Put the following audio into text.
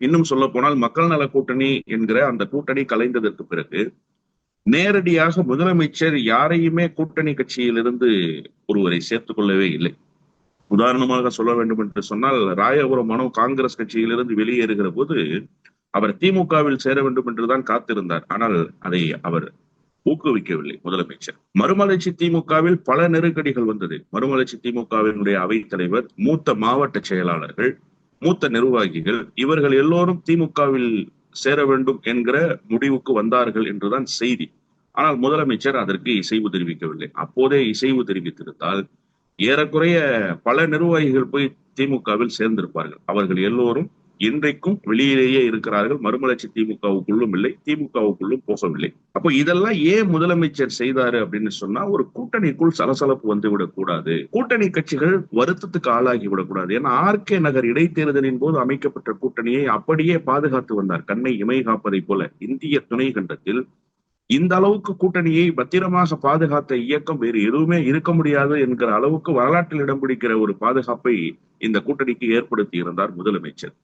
இன்னும் சொல்ல போனால் மக்கள் நல கூட்டணி என்கிற அந்த கூட்டணி கலைந்ததற்கு பிறகு நேரடியாக முதலமைச்சர் யாரையுமே கூட்டணி கட்சியிலிருந்து ஒருவரை சேர்த்துக் கொள்ளவே இல்லை. உதாரணமாக சொல்ல வேண்டும் என்று சொன்னால் ராயபுரம் மனோ காங்கிரஸ் கட்சியிலிருந்து வெளியேறுகிற போது அவர் திமுகவில் சேர வேண்டும் என்றுதான் காத்திருந்தார். ஆனால் அதை அவர் ஊக்குவிக்கவில்லை முதலமைச்சர். மறுமலர்ச்சி திமுகவில் பல நெருக்கடிகள் வந்தது. மறுமலர்ச்சி திமுகவினுடைய அவைத் தலைவர் மூத்த மாவட்ட செயலாளர்கள் மூத்த நிர்வாகிகள் இவர்கள் எல்லோரும் திமுகவில் சேர வேண்டும் என்கிற முடிவுக்கு வந்தார்கள் என்றுதான் செய்தி. ஆனால் முதலமைச்சர் அதற்கு இசைவு தெரிவிக்கவில்லை. அப்போதே இசைவு தெரிவித்திருந்தால் ஏறக்குறைய பல நிர்வாகிகள் போய் திமுகவில் சேர்ந்திருப்பார்கள். அவர்கள் எல்லோரும் இன்றைக்கும் வெளியிலேயே இருக்கிறார்கள். மறுமலர்ச்சி திமுகவுக்குள்ளும் இல்லை திமுகவுக்குள்ளும் போகவில்லை அப்போ இதெல்லாம் ஏன் முதலமைச்சர் செய்தாரு அப்படின்னு சொன்னா ஒரு கூட்டணிக்குள் சலசலப்பு வந்து விடக்கூடாது கூட்டணி கட்சிகள் வருத்தத்துக்கு ஆளாகி விடக்கூடாது ஏன்னா ஆர்கே நகர் இடைத்தேர்தலின் போது அமைக்கப்பட்ட கூட்டணியை அப்படியே பாதுகாத்து வந்தார். கண்ணை இமை காப்பதை போல இந்திய துணை கண்டத்தில். இந்த அளவுக்கு கூட்டணியை பத்திரமாக பாதுகாத்த இயக்கம் வேறு எதுவுமே இருக்க முடியாது என்கிற அளவுக்கு வரலாற்றில் இடம் பிடிக்கிற ஒரு பாதுகாப்பை இந்த கூட்டணிக்கு ஏற்படுத்தி இருந்தார் முதலமைச்சர்.